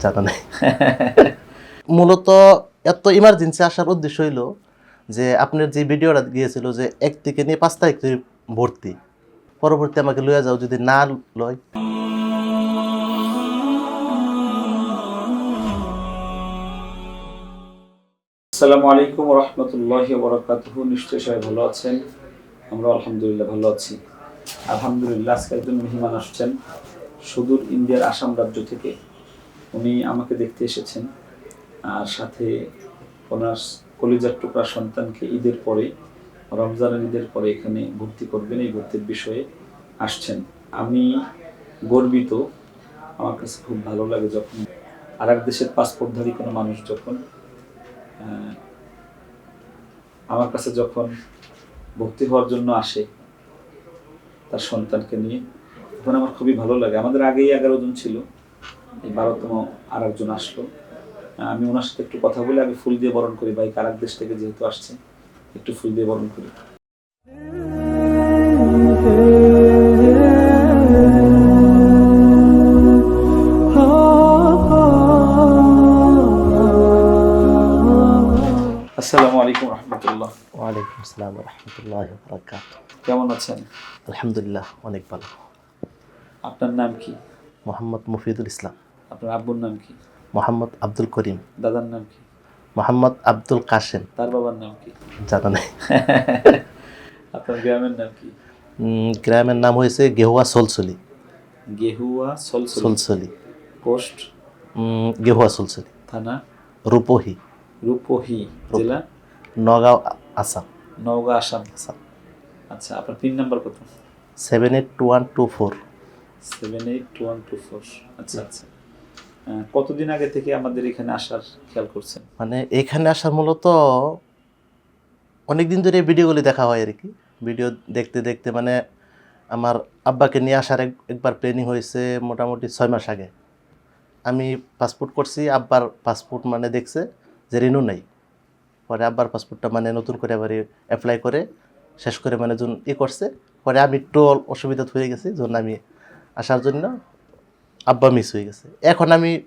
জানা নাই। মূলত এত ইমার্জেন্সি আসার উদ্দেশ্য হইল যে আপনার যে ভিডিওটা গিয়েছিল যে এক থেকে নিয়ে পাঁচ তারিখ ভর্তি, পরবর্তী আমাকে লইয়া যাও, যদি না লয়। আসসালামু আলাইকুম রহমতুল্লাহ বরকাতুহু নিশ্চয়ই সবাই ভালো আছেন। আমরা আলহামদুলিল্লাহ ভালো আছি। আলহামদুলিল্লাহ, আজকে একজন মেহমান আসছেন সুদূর ইন্ডিয়ার আসাম রাজ্য থেকে। উনি আমাকে দেখতে এসেছেন। আর সাথে ওনার কলিজার টুকরা সন্তানকে ঈদের পরে, রমজানের ঈদের পরে এখানে ভর্তি করবেন, এই ভর্তির বিষয়ে আসছেন। আমি গর্বিত, আমার কাছে খুব ভালো লাগে যখন আর এক দেশের পাসপোর্টধারী কোনো মানুষ যখন আমার কাছে যখন ভর্তি হওয়ার জন্য আসে তার সন্তানকে নিয়ে, তখন আমার খুবই ভালো লাগে। আমাদের আগেই এগারো জন ছিল। এই বারোতম আর একজন আসলো আমি ওনার সাথে একটু কথা বলে আমি ফুল দিয়ে বরণ করি। বাইক আর এক দেশ থেকে যেহেতু আসছে একটু ফুল দিয়ে বরণ করি। আসসালামু আলাইকুম রহমতুল্লাহ। ওয়ালাইকুম আসসালাম রহমতুল্লাহ বরকাত কেমন আছেন? আলহামদুলিল্লাহ অনেক ভালো। আপনার নাম কি? মোহাম্মদ মুফিদুল ইসলাম। আপনার আব্বুর নাম কি? মোহাম্মদ আব্দুল করিম। দাদার নাম কি? মোহাম্মদ আব্দুল কাসেম তার বাবার নাম কি? জানা নাই। আপনার গ্রামের নাম কি? গ্রামের নাম হয়েছে গেহুয়া সোলসলি। গেহুয়া সলসল। পোস্ট? গেহুয়া সোলসলি। থানা? রূপহি। রূপহি জেলা? নগাঁও আসাম। নওগাঁ আসাম। আসাম। আচ্ছা আপনার পিন নাম্বার কত? Seven eight two one two four. Seven eight two one two four. আচ্ছা আচ্ছা। কতদিন আগে থেকে আমাদের এখানে আসার খেয়াল করছেন? মানে এখানে আসার মূলত অনেক দিন ধরে ভিডিওগুলি দেখা হয় আর কি। ভিডিও দেখতে দেখতে মানে আমার আব্বাকে নিয়ে আসার এক, একবার প্ল্যানিং হয়েছে মোটামুটি ছয় মাস আগে। আমি পাসপোর্ট করছি, আব্বার পাসপোর্ট মানে দেখছে যে রিনু নেই। পরে আব্বার পাসপোর্টটা মানে নতুন করে আবার অ্যাপ্লাই করে, শেষ করে মানে যখন ই করছে, পরে আমি একটু অসুবিধা হয়ে গেছি, যখন আমি আসার জন্য আব্বা মিস হয়ে গেছে। এখন আমি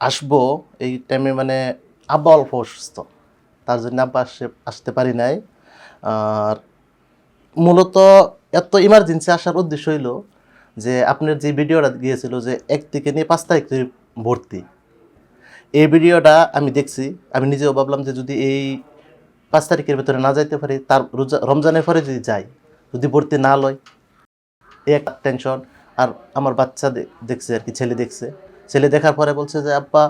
আসব এই টাইমে মানে আব্বা অল্প অসুস্থ। তার জন্য আব্বা আসে, আসতে পারি নাই। আর মূলত এত ইমার্জেন্সি আসার উদ্দেশ্য হইল যে আপনার যে ভিডিওটা গিয়েছিল যে এক থেকে নিয়ে পাঁচ তারিখ ভর্তি। এই ভিডিওটা আমি দেখছি। আমি নিজেও ভাবলাম যে যদি এই পাঁচ তারিখের ভেতরে না যাইতে পারি, তার রোজা- রমজানের পরে যদি যাই, যদি ভর্তি না লয় এক টেনশন আর আমার বাচ্চা দেখছে আর কি ছেলে দেখছে। ছেলে দেখার পরে বলছে যে আব্বা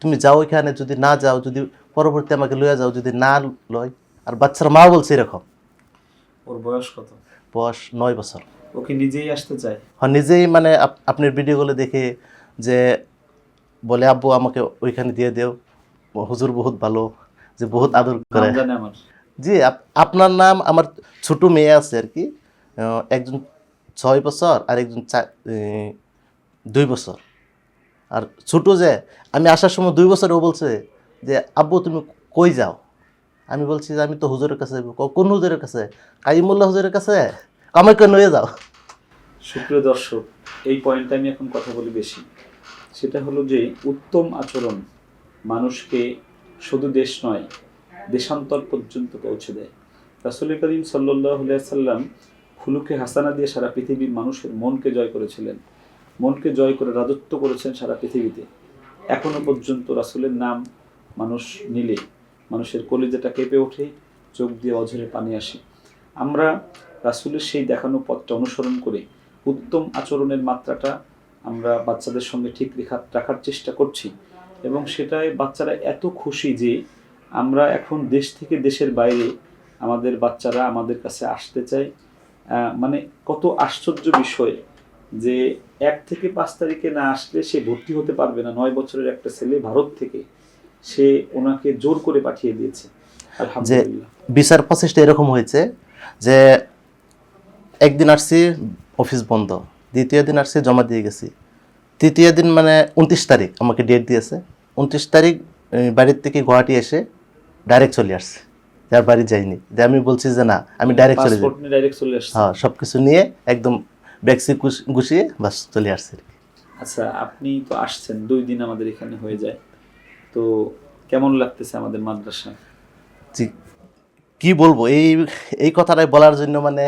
তুমি যাও এখানে যদি না যাও যদি পরবর্তী আমাকে লইয়া যাও যদি না লয়। আর বাচ্চার মা বলছে এরকম। ওর বয়স কত? বয়স নয় বছর। ওকে নিজেই আসতে চায়? হ্যাঁ নিজেই মানে আপ- আপনার ভিডিওগুলো দেখে যে বলে আব্বু আমাকে ওইখানে দিয়ে দেও। হুজুর বহুত ভালো যে বহুত আদর করে। জি আপনার নাম আমার ছোট মেয়ে আছে আর কি। একজন ছয় বছর আর একজন দুই বছর। আর ছোট যে, আমি আসার সময় দুই বছর ও বলছে যে, আব্বু, তুমি কই যাও? আমি বলছি যে, আমি তো হুজুরের কাছে কোন হুজুরের কাছে? কাইমুল্লাহ হুজুরের কাছে? আমাকে নিয়ে যাও। সুপ্রিয় দর্শক, এই পয়েন্টটা আমি এখন কথা বলি বেশি। সেটা হলো যে, উত্তম আচরণ মানুষকে শুধু দেশ নয়, দেশান্তর পর্যন্ত পৌঁছে দেয়। রাসুল করিম সাল্লাহ সাল্লাম খুলুকে হাসানা দিয়ে সারা পৃথিবীর মানুষের মনকে জয় করেছিলেন। মনকে জয় করে রাজত্ব করেছেন সারা পৃথিবীতে। এখনও পর্যন্ত রাসুলের নাম মানুষ নিলে, মানুষের কলিজাটা কেঁপে ওঠে, চোখ দিয়ে অঝরে পানি আসে। আমরা রাসুলের সেই দেখানো পথটা অনুসরণ করে উত্তম আচরণের মাত্রাটা আমরা বাচ্চাদের সঙ্গে ঠিক রেখা রাখার চেষ্টা করছি এবং সেটাই বাচ্চারা এত খুশি যে আমরা এখন দেশ থেকে দেশের বাইরে আমাদের বাচ্চারা আমাদের কাছে আসতে চায়। মানে কত আশ্চর্য বিষয় যে এক থেকে পাঁচ তারিখে না আসলে সে ভর্তি হতে পারবে না। নয় বছরের একটা ছেলে ভারত থেকে সে ওনাকে জোর করে পাঠিয়ে দিয়েছে। যে বিচার প্রচেষ্টা এরকম হয়েছে যে একদিন আসছি অফিস বন্ধ। দ্বিতীয় দিন আসছি জমা দিয়ে গেছি। তৃতীয় দিন মানে উনত্রিশ তারিখ আমাকে ডেট দিয়েছে। উনত্রিশ তারিখ বাড়ির থেকে গুয়াহাটি এসে ডাইরেক্ট চলে আসছে। যার বাড়ি যাইনি। যে আমি বলছি যে না আমি ডাইরেক্ট চলে যাই। হ্যাঁ সব কিছু নিয়ে একদম ব্যাগসি গুছিয়ে বাস চলে আসছে আর কি। আচ্ছা আপনি তো আসছেন দুই দিন আমাদের এখানে হয়ে যায়। তো কেমন লাগতেছে আমাদের মাদ্রাসা? জি কি বলব এই এই কথাটাই বলার জন্য মানে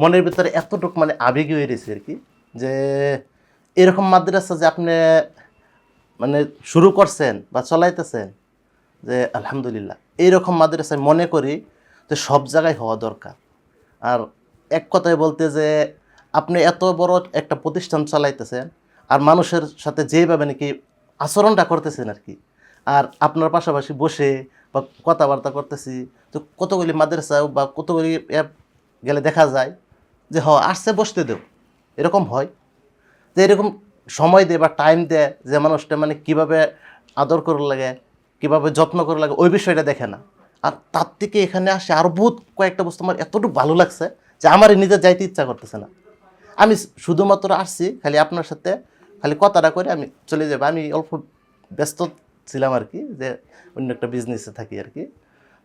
মনের ভিতরে এতটুকু মানে আবেগী হয়ে রয়েছে আর কি যে এরকম মাদ্রাসা যে আপনি মানে শুরু করছেন বা চলাইতেছেন যে আলহামদুলিল্লাহ। এইরকম মাদ্রাসায় মনে করি যে সব জায়গায় হওয়া দরকার। আর এক কথায় বলতে যে আপনি এত বড় একটা প্রতিষ্ঠান চালাইতেছেন, আর মানুষের সাথে যেভাবে নাকি আচরণটা করতেছেন আর কি। আর আপনার পাশাপাশি বসে বা কথাবার্তা করতেছি, তো কতগুলি মাদ্রাসা বা কতগুলি অ্যাপ গেলে দেখা যায় যে হ, আসছে, বসতে দেও। এরকম হয়। যে এরকম সময় দেয় বা টাইম দেয় যে মানুষটা মানে কীভাবে আদর করার লাগে কীভাবে যত্ন করার লাগে, ওই বিষয়টা দেখে না। আর তার থেকে এখানে আসে আরও বহুত কয়েকটা বস্তু আমার এতটুকু ভালো লাগছে যে আমারই নিজে যাইতে ইচ্ছা করতেছে না। আমি শুধুমাত্র আসছি খালি আপনার সাথে, খালি কথাটা করে আমি চলে যাব। আমি অল্প ব্যস্ত ছিলাম আর কি, যে অন্য একটা বিজনেসে থাকি আর কি,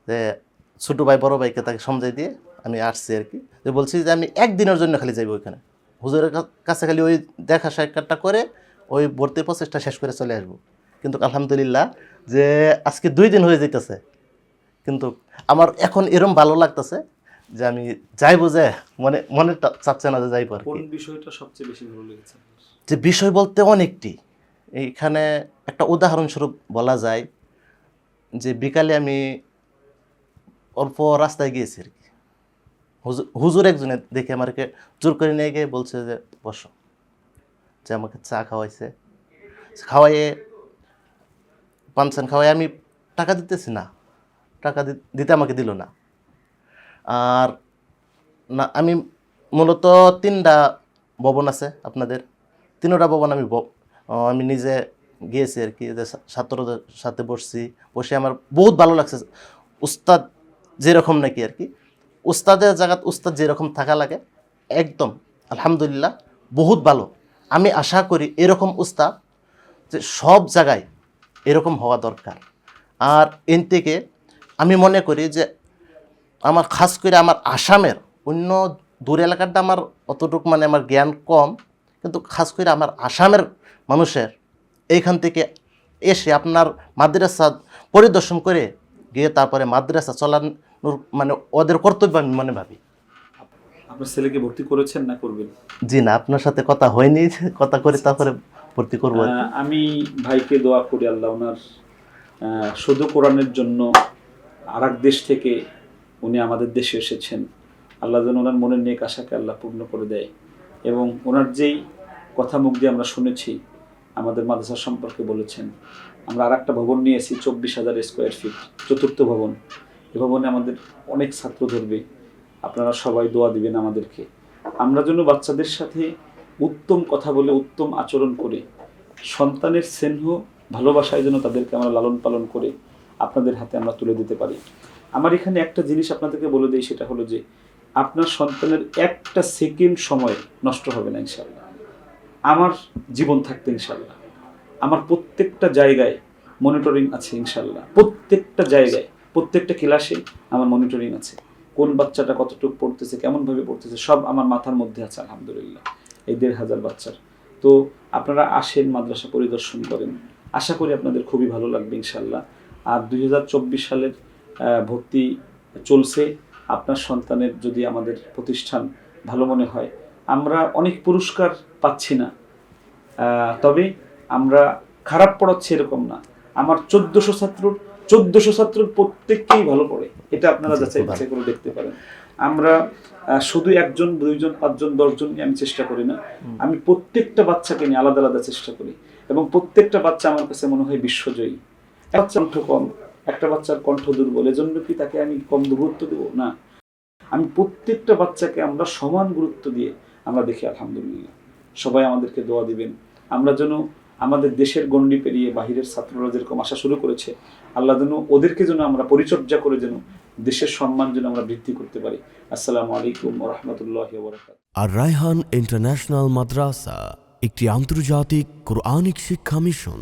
যে ছোটো ভাই, বড় ভাইকে তাকে সমঝাই দিয়ে আমি আসছি আর কি। যে বলছি যে আমি একদিনের জন্য খালি যাইব ওইখানে। হুজুরের কাছে খালি ওই দেখা সাক্ষাৎটা করে ওই ভর্তির প্রচেষ্টা শেষ করে চলে আসব। কিন্তু আলহামদুলিল্লাহ যে আজকে দুই দিন হয়ে যেতেছে কিন্তু আমার এখন এরম ভালো লাগতেছে যে আমি যাইবো যে মনে মনে চাচ্ছে না যে যাইবো আর কোন বিষয়টা সবচেয়ে বেশি ভালো লেগেছে যে বিষয় বলতে অনেকটি। এইখানে একটা উদাহরণস্বরূপ বলা যায় যে বিকালে আমি অল্প রাস্তায় গিয়েছি আর কি। হুজুর হুজুর একজনে দেখে আমাকে জোর করে নিয়ে গিয়ে বলছে যে বসো। যে আমাকে চা খাওয়াইছে। খাওয়াইয়ে পানসান খাওয়াই আমি টাকা দিতেছি না। টাকা দিতে আমাকে দিল না। আর না, আমি মূলত তিনটা ভবন আছে আপনাদের। তিনোটা ভবন আমি আমি নিজে গিয়েছি আর কি, যে ছাত্রদের সাথে বসছি। বসে আমার বহুত ভালো লাগছে। উস্তাদ যেরকম নাকি আর কি, উস্তাদের জায়গাত উস্তাদ যেরকম থাকা লাগে, একদম, আলহামদুলিল্লাহ, বহুত ভালো। আমি আশা করি এরকম উস্তাদ যে সব জায়গায় এরকম হওয়া দরকার। আর এন থেকে আমি মনে করি যে আমার খাস করে আমার আসামের অন্য দূর এলাকাটা আমার অতটুকু মানে আমার জ্ঞান কম কিন্তু খাস করে আমার আসামের মানুষের এইখান থেকে এসে আপনার মাদ্রাসা পরিদর্শন করে গিয়ে তারপরে মাদ্রাসা চালানোর মানে ওদের কর্তব্য আমি মনে ভাবি। আপনার ছেলেকে ভর্তি করেছেন না করবেন? জি না আপনার সাথে কথা হয়নি কথা করে তারপরে ভর্তি করব। আমি ভাইকে দোয়া করি আল্লাহ ওনার শুধু কোরআনের জন্য আর দেশ থেকে উনি আমাদের দেশে এসেছেন। আল্লাহ যেন ওনার মনের নেক আশাকে আল্লাহ পূর্ণ করে দেয়। এবং ওনার যেই কথা মুখ দিয়ে আমরা শুনেছি, আমাদের মাদ্রাসা সম্পর্কে বলেছেন, আমরা আর একটা ভবন নিয়েছি, চব্বিশ হাজার স্কোয়ার ফিট চতুর্থ ভবন। এ ভবনে আমাদের অনেক ছাত্র ধরবে। আপনারা সবাই দোয়া দিবেন আমাদেরকে। আমরা যেন বাচ্চাদের সাথে উত্তম কথা বলে, উত্তম আচরণ করে, সন্তানের স্নেহ, ভালোবাসায় যেন তাদেরকে আমরা লালন পালন করে আপনাদের হাতে আমরা তুলে দিতে পারি। আমার এখানে একটা জিনিস আপনাদেরকে বলে দিই, সেটা হলো যে আপনার সন্তানের একটা সেকেন্ড সময় নষ্ট হবে না ইনশাল্লাহ আমার জীবন থাকতে ইনশাল্লাহ আমার প্রত্যেকটা জায়গায় মনিটরিং আছে ইনশাল্লাহ প্রত্যেকটা জায়গায়, প্রত্যেকটা ক্লাসে আমার মনিটরিং আছে। কোন বাচ্চাটা কতটুকু পড়তেছে, কেমনভাবে পড়তেছে, সব আমার মাথার মধ্যে আছে, আলহামদুলিল্লাহ। এই দেড় হাজার বাচ্চার। তো আপনারা আসেন মাদ্রাসা পরিদর্শন করেন। আশা করি আপনাদের খুবই ভালো লাগবে ইনশাল্লাহ আর দুই হাজার চব্বিশ সালের ভর্তি চলছে। আপনার সন্তানের যদি আমাদের প্রতিষ্ঠান ভালো মনে হয়। আমরা অনেক পুরস্কার পাচ্ছি না। আহ, তবে আমরা খারাপ পড়াচ্ছি এরকম না। আমার চোদ্দশো ছাত্রর চোদ্দশো ছাত্রর প্রত্যেককেই ভালো পড়ে। এটা আপনারা যাচাই বাছাই করে দেখতে পারেন। আমরা শুধু একজন দুইজন পাঁচজন দশজন আমি চেষ্টা করি না। আমি প্রত্যেকটা বাচ্চাকে নিয়ে আলাদা আলাদা চেষ্টা করি। এবং প্রত্যেকটা বাচ্চা আমার কাছে মনে হয় বিশ্বজয়ী। একটা বাচ্চার কণ্ঠ কম একটা বাচ্চার কণ্ঠ দুর্বল এজন্য কি তাকে আমি কম গুরুত্ব দেবো? না। আমি প্রত্যেকটা বাচ্চাকে আমরা সমান গুরুত্ব দিয়ে আমরা দেখি আলহামদুলিল্লাহ। সবাই আমাদেরকে দোয়া দিবেন। আমরা যেন আমাদের দেশের গণ্ডি পেরিয়ে বাহিরের ছাত্ররা যেরকম আসা শুরু করেছে আল্লাহ যেন ওদেরকে যেন আমরা পরিচর্যা করে যেন দেশের সম্মান যেন আমরা বৃদ্ধি করতে পারি। আসসালামু আলাইকুম রহমতুল্লাহ আর রায়হান ইন্টারন্যাশনাল মাদ্রাসা, একটি আন্তর্জাতিক কোরআনিক শিক্ষা মিশন।